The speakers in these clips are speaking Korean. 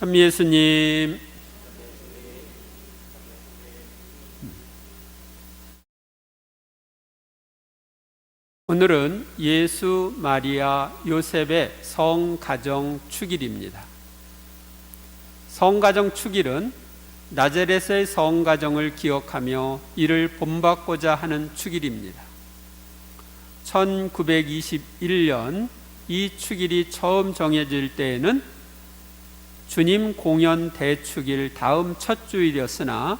참 예수님 오늘은 예수 마리아 요셉의 성가정 축일입니다. 성가정 축일은 나자렛의 성가정을 기억하며 이를 본받고자 하는 축일입니다. 1921년 이 축일이 처음 정해질 때에는 주님 공연 대축일 다음 첫 주일이었으나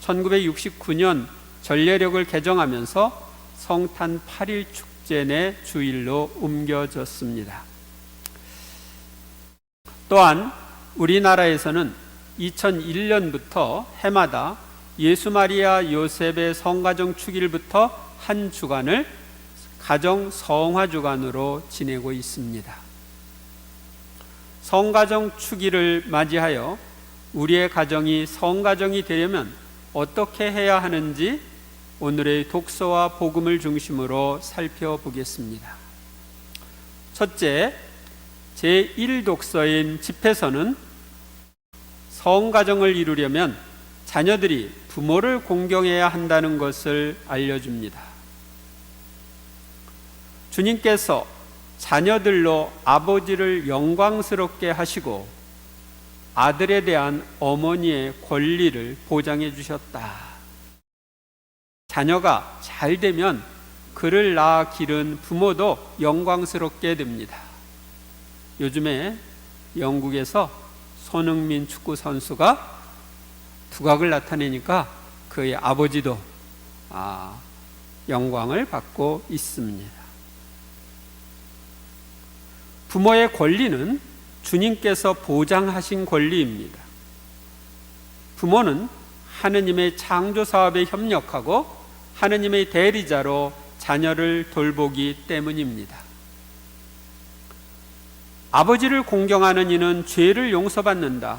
1969년 전례력을 개정하면서 성탄 8일 축제 내 주일로 옮겨졌습니다. 또한 우리나라에서는 2001년부터 해마다 예수 마리아 요셉의 성가정 축일부터 한 주간을 가정 성화 주간으로 지내고 있습니다. 성가정 축일을 맞이하여 우리의 가정이 성가정이 되려면 어떻게 해야 하는지 오늘의 독서와 복음을 중심으로 살펴보겠습니다. 첫째, 제1독서인 집에서는 성가정을 이루려면 자녀들이 부모를 공경해야 한다는 것을 알려줍니다. 주님께서 자녀들로 아버지를 영광스럽게 하시고 아들에 대한 어머니의 권리를 보장해 주셨다. 자녀가 잘 되면 그를 낳아 기른 부모도 영광스럽게 됩니다. 요즘에 영국에서 손흥민 축구 선수가 두각을 나타내니까 그의 아버지도 아, 영광을 받고 있습니다. 부모의 권리는 주님께서 보장하신 권리입니다. 부모는 하느님의 창조 사업에 협력하고 하느님의 대리자로 자녀를 돌보기 때문입니다. 아버지를 공경하는 이는 죄를 용서받는다.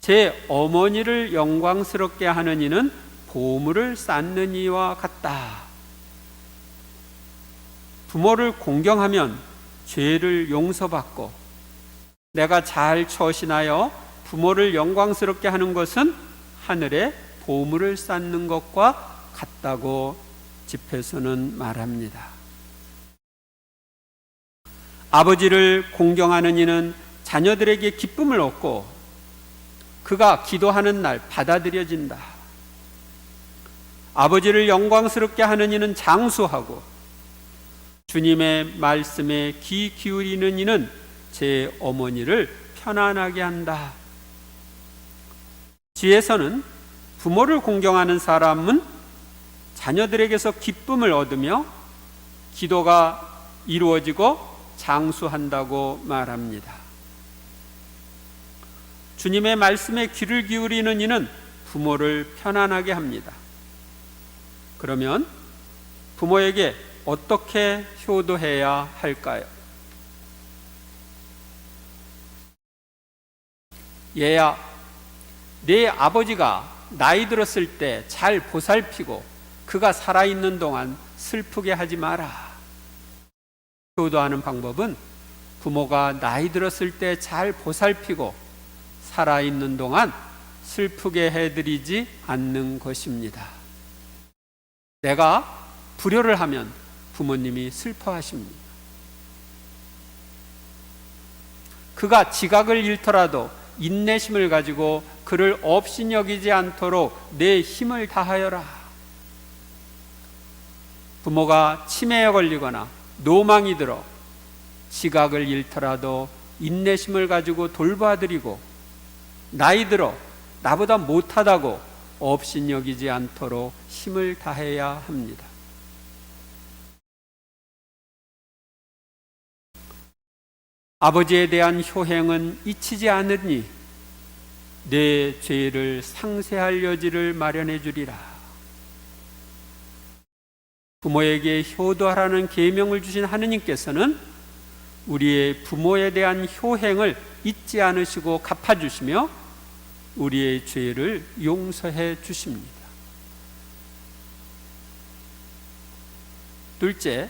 제 어머니를 영광스럽게 하는 이는 보물을 쌓는 이와 같다. 부모를 공경하면 죄를 용서받고 내가 잘 처신하여 부모를 영광스럽게 하는 것은 하늘에 보물을 쌓는 것과 같다고 집에서는 말합니다. 아버지를 공경하는 이는 자녀들에게 기쁨을 얻고 그가 기도하는 날 받아들여진다. 아버지를 영광스럽게 하는 이는 장수하고 주님의 말씀에 귀 기울이는 이는 제 어머니를 편안하게 한다. 지에서는 부모를 공경하는 사람은 자녀들에게서 기쁨을 얻으며 기도가 이루어지고 장수한다고 말합니다. 주님의 말씀에 귀를 기울이는 이는 부모를 편안하게 합니다. 그러면 부모에게 어떻게 효도해야 할까요? 얘야, 내 아버지가 나이 들었을 때 잘 보살피고 그가 살아있는 동안 슬프게 하지 마라. 효도하는 방법은 부모가 나이 들었을 때 잘 보살피고 살아있는 동안 슬프게 해드리지 않는 것입니다. 내가 불효를 하면 부모님이 슬퍼하십니다. 그가 지각을 잃더라도 인내심을 가지고 그를 업신여기지 않도록 내 힘을 다하여라. 부모가 치매에 걸리거나 노망이 들어 지각을 잃더라도 인내심을 가지고 돌봐드리고 나이 들어 나보다 못하다고 업신여기지 않도록 힘을 다해야 합니다. 아버지에 대한 효행은 잊히지 않으니 내 죄를 상세할 여지를 마련해 주리라. 부모에게 효도하라는 계명을 주신 하느님께서는 우리의 부모에 대한 효행을 잊지 않으시고 갚아 주시며 우리의 죄를 용서해 주십니다. 둘째,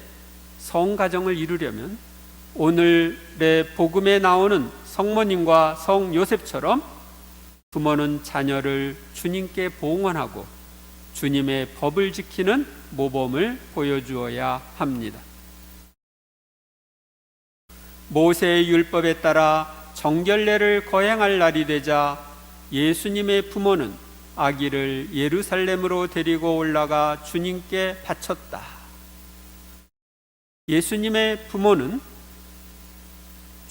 성가정을 이루려면 오늘의 복음에 나오는 성모님과 성 요셉처럼 부모는 자녀를 주님께 봉헌하고 주님의 법을 지키는 모범을 보여주어야 합니다. 모세의 율법에 따라 정결례를 거행할 날이 되자 예수님의 부모는 아기를 예루살렘으로 데리고 올라가 주님께 바쳤다. 예수님의 부모는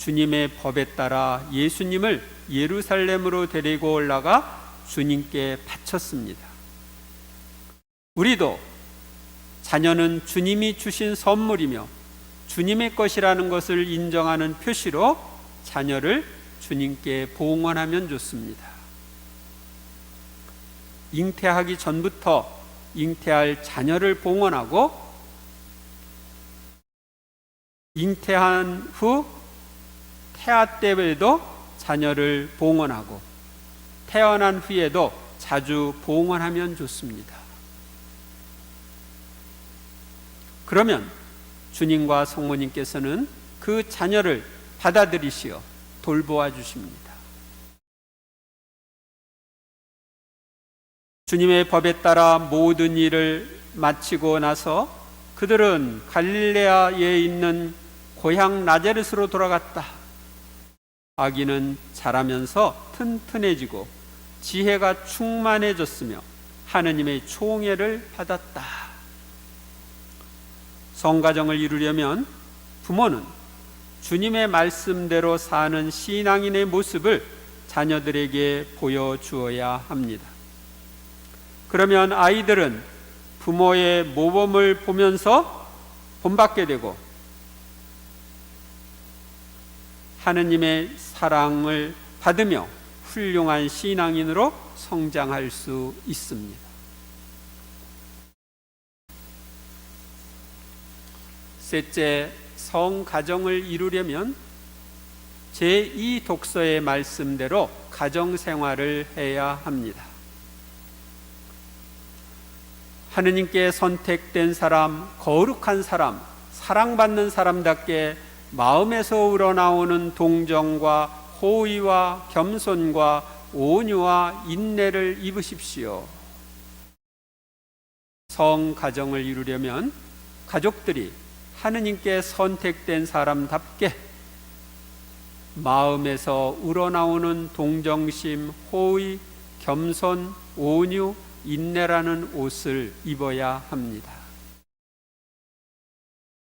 주님의 법에 따라 예수님을 예루살렘으로 데리고 올라가 주님께 바쳤습니다. 우리도 자녀는 주님이 주신 선물이며 주님의 것이라는 것을 인정하는 표시로 자녀를 주님께 봉헌하면 좋습니다. 잉태하기 전부터 잉태할 자녀를 봉헌하고 잉태한 후 태아 때에도 자녀를 봉헌하고 태어난 후에도 자주 봉헌하면 좋습니다. 그러면 주님과 성모님께서는 그 자녀를 받아들이시어 돌보아 주십니다. 주님의 법에 따라 모든 일을 마치고 나서 그들은 갈릴레아에 있는 고향 나자렛으로 돌아갔다. 아기는 자라면서 튼튼해지고 지혜가 충만해졌으며 하느님의 총애를 받았다. 성가정을 이루려면 부모는 주님의 말씀대로 사는 신앙인의 모습을 자녀들에게 보여주어야 합니다. 그러면 아이들은 부모의 모범을 보면서 본받게 되고 하느님의 사랑을 받으며 훌륭한 신앙인으로 성장할 수 있습니다. 셋째, 성가정을 이루려면 제2 독서의 말씀대로 가정 생활을 해야 합니다. 하느님께 선택된 사람, 거룩한 사람, 사랑받는 사람답게 마음에서 우러나오는 동정과 호의와 겸손과 온유와 인내를 입으십시오. 성 가정을 이루려면 가족들이 하느님께 선택된 사람답게 마음에서 우러나오는 동정심, 호의, 겸손, 온유, 인내라는 옷을 입어야 합니다.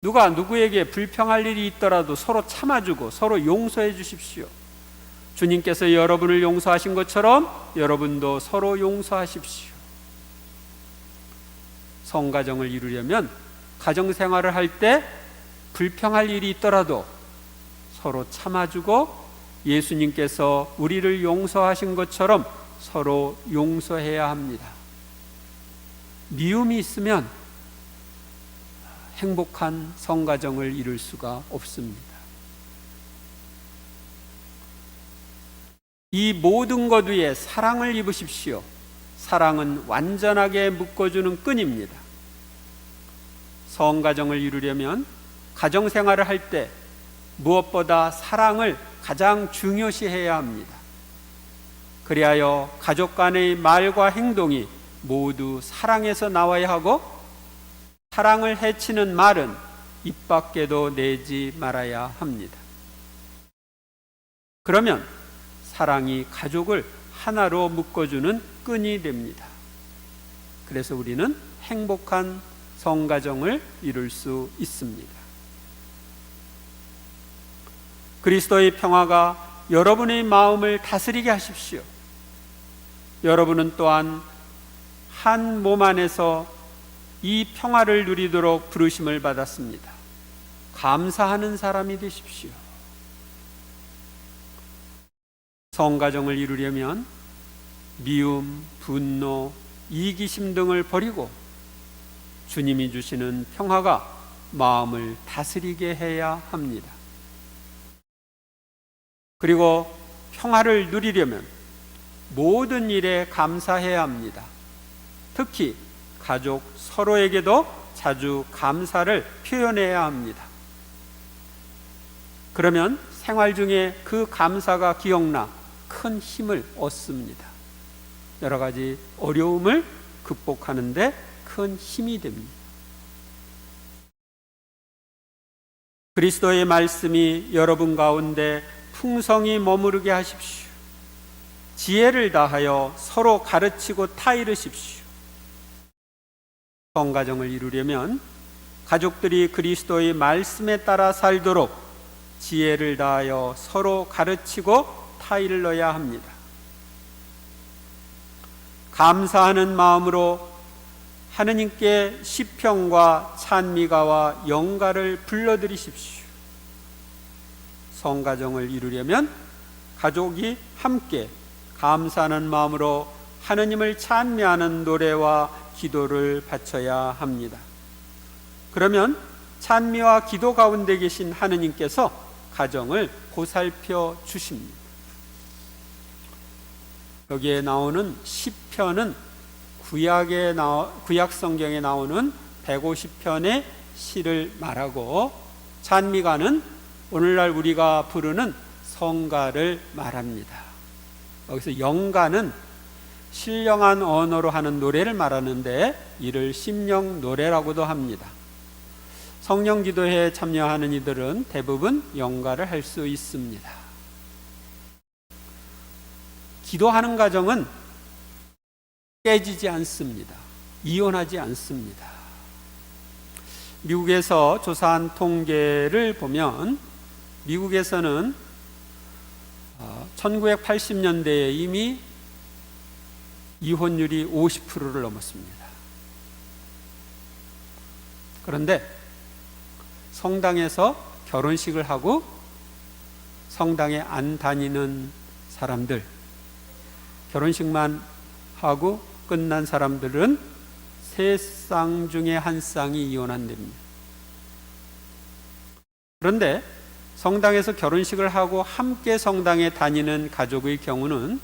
누가 누구에게 불평할 일이 있더라도 서로 참아주고 서로 용서해 주십시오. 주님께서 여러분을 용서하신 것처럼 여러분도 서로 용서하십시오. 성가정을 이루려면 가정 생활을 할 때 불평할 일이 있더라도 서로 참아주고 예수님께서 우리를 용서하신 것처럼 서로 용서해야 합니다. 미움이 있으면 행복한 성가정을 이룰 수가 없습니다. 이 모든 것 위에 사랑을 입으십시오. 사랑은 완전하게 묶어주는 끈입니다. 성가정을 이루려면 가정 생활을 할 때 무엇보다 사랑을 가장 중요시해야 합니다. 그리하여 가족 간의 말과 행동이 모두 사랑에서 나와야 하고 사랑을 해치는 말은 입 밖에도 내지 말아야 합니다. 그러면 사랑이 가족을 하나로 묶어주는 끈이 됩니다. 그래서 우리는 행복한 성가정을 이룰 수 있습니다. 그리스도의 평화가 여러분의 마음을 다스리게 하십시오. 여러분은 또한 한 몸 안에서 이 평화를 누리도록 부르심을 받았습니다. 감사하는 사람이 되십시오. 성가정을 이루려면 미움, 분노, 이기심 등을 버리고 주님이 주시는 평화가 마음을 다스리게 해야 합니다. 그리고 평화를 누리려면 모든 일에 감사해야 합니다. 특히 가족 서로에게도 자주 감사를 표현해야 합니다. 그러면 생활 중에 그 감사가 기억나 큰 힘을 얻습니다. 여러 가지 어려움을 극복하는데 큰 힘이 됩니다. 그리스도의 말씀이 여러분 가운데 풍성히 머무르게 하십시오. 지혜를 다하여 서로 가르치고 타이르십시오. 성가정을 이루려면 가족들이 그리스도의 말씀에 따라 살도록 지혜를 다하여 서로 가르치고 타일러야 합니다. 감사하는 마음으로 하느님께 시평과 찬미가와 영가를 불러드리십시오. 성가정을 이루려면 가족이 함께 감사하는 마음으로 하느님을 찬미하는 노래와 기도를 바쳐야 합니다. 그러면 찬미와 기도 가운데 계신 하느님께서 가정을 보살펴 주십니다. 여기에 나오는 시편은 구약에 나오, 구약 성경에 나오는 150편의 시를 말하고 찬미가는 오늘날 우리가 부르는 성가를 말합니다. 여기서 영가는 신령한 언어로 하는 노래를 말하는데 이를 심령 노래라고도 합니다. 성령 기도회에 참여하는 이들은 대부분 영가를 할 수 있습니다. 기도하는 가정은 깨지지 않습니다. 이혼하지 않습니다. 미국에서 조사한 통계를 보면 미국에서는 1980년대에 이미 이혼율이 50%를 넘었습니다. 그런데 성당에서 결혼식을 하고 성당에 안 다니는 사람들, 결혼식만 하고 끝난 사람들은 세 쌍 중에 한 쌍이 이혼한답니다. 그런데 성당에서 결혼식을 하고 함께 성당에 다니는 가족의 경우는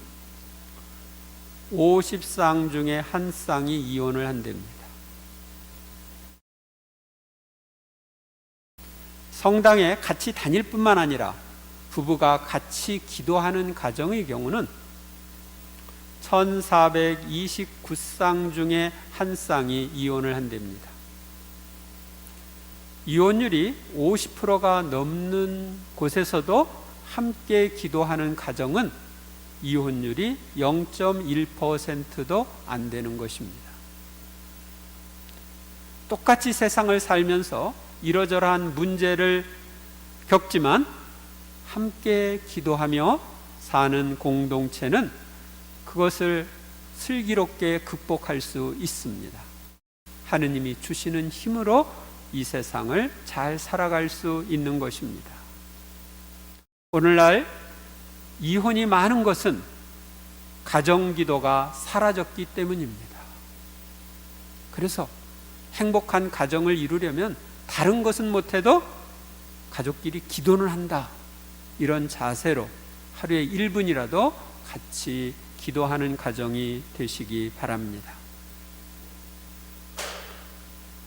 50쌍 중에 한 쌍이 이혼을 한답니다. 성당에 같이 다닐 뿐만 아니라 부부가 같이 기도하는 가정의 경우는 1429쌍 중에 한 쌍이 이혼을 한답니다. 이혼율이 50%가 넘는 곳에서도 함께 기도하는 가정은 이혼율이 0.1%도 안 되는 것입니다. 똑같이 세상을 살면서 이러저러한 문제를 겪지만 함께 기도하며 사는 공동체는 그것을 슬기롭게 극복할 수 있습니다. 하느님이 주시는 힘으로 이 세상을 잘 살아갈 수 있는 것입니다. 오늘날 이혼이 많은 것은 가정 기도가 사라졌기 때문입니다. 그래서 행복한 가정을 이루려면 다른 것은 못해도 가족끼리 기도는 한다. 이런 자세로 하루에 1분이라도 같이 기도하는 가정이 되시기 바랍니다.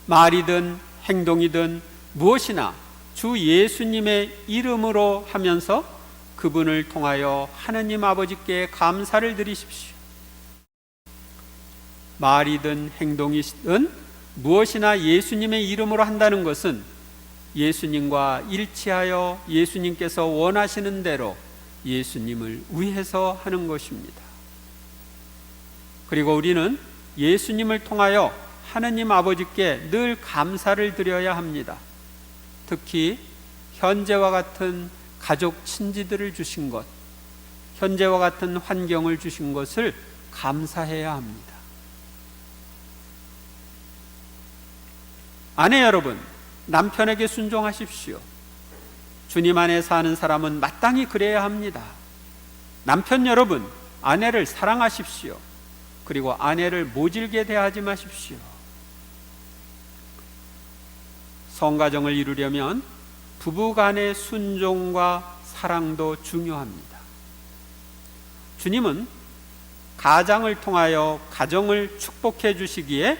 말이든 행동이든 무엇이나 주 예수님의 이름으로 하면서 그분을 통하여 하느님 아버지께 감사를 드리십시오. 말이든 행동이든 무엇이나 예수님의 이름으로 한다는 것은 예수님과 일치하여 예수님께서 원하시는 대로 예수님을 위해서 하는 것입니다. 그리고 우리는 예수님을 통하여 하느님 아버지께 늘 감사를 드려야 합니다. 특히 현재와 같은 가족 친지들을 주신 것, 현재와 같은 환경을 주신 것을 감사해야 합니다. 아내 여러분, 남편에게 순종하십시오. 주님 안에 사는 사람은 마땅히 그래야 합니다. 남편 여러분, 아내를 사랑하십시오. 그리고 아내를 모질게 대하지 마십시오. 성가정을 이루려면 부부 간의 순종과 사랑도 중요합니다. 주님은 가장을 통하여 가정을 축복해 주시기에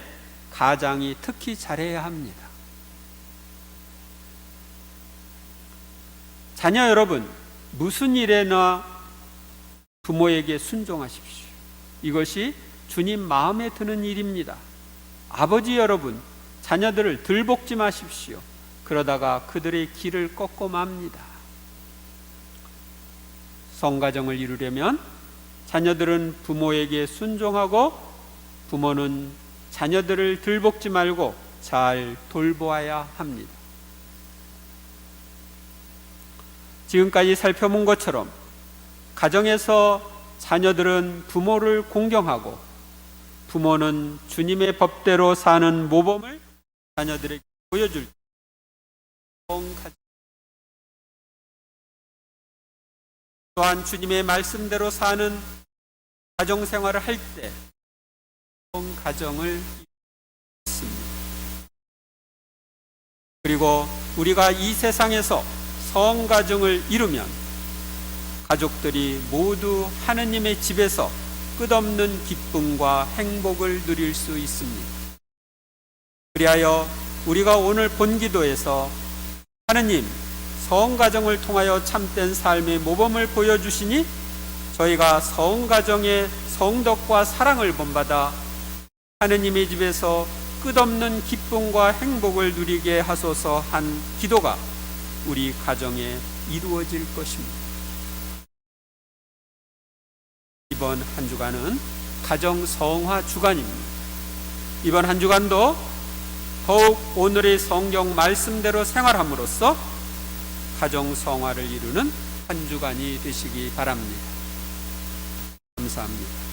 가장이 특히 잘해야 합니다. 자녀 여러분, 무슨 일에나 부모에게 순종하십시오. 이것이 주님 마음에 드는 일입니다. 아버지 여러분, 자녀들을 들볶지 마십시오. 그러다가 그들의 길을 꺾고 맙니다. 성가정을 이루려면 자녀들은 부모에게 순종하고 부모는 자녀들을 들볶지 말고 잘 돌보아야 합니다. 지금까지 살펴본 것처럼 가정에서 자녀들은 부모를 공경하고 부모는 주님의 법대로 사는 모범을 자녀들에게 보여줄 또한 주님의 말씀대로 사는 가정 생활을 할 때 가정을 이습니다 그리고 우리가 이 세상에서 성가정을 이루면 가족들이 모두 하느님의 집에서 끝없는 기쁨과 행복을 누릴 수 있습니다. 그리하여 우리가 오늘 본 기도에서 하느님 성가정을 통하여 참된 삶의 모범을 보여주시니 저희가 성가정의 성덕과 사랑을 본받아 하느님의 집에서 끝없는 기쁨과 행복을 누리게 하소서 한 기도가 우리 가정에 이루어질 것입니다. 이번 한 주간은 가정 성화 주간입니다. 이번 한 주간도 더욱 오늘의 성경 말씀대로 생활함으로써 가정 성화를 이루는 한 주간이 되시기 바랍니다. 감사합니다.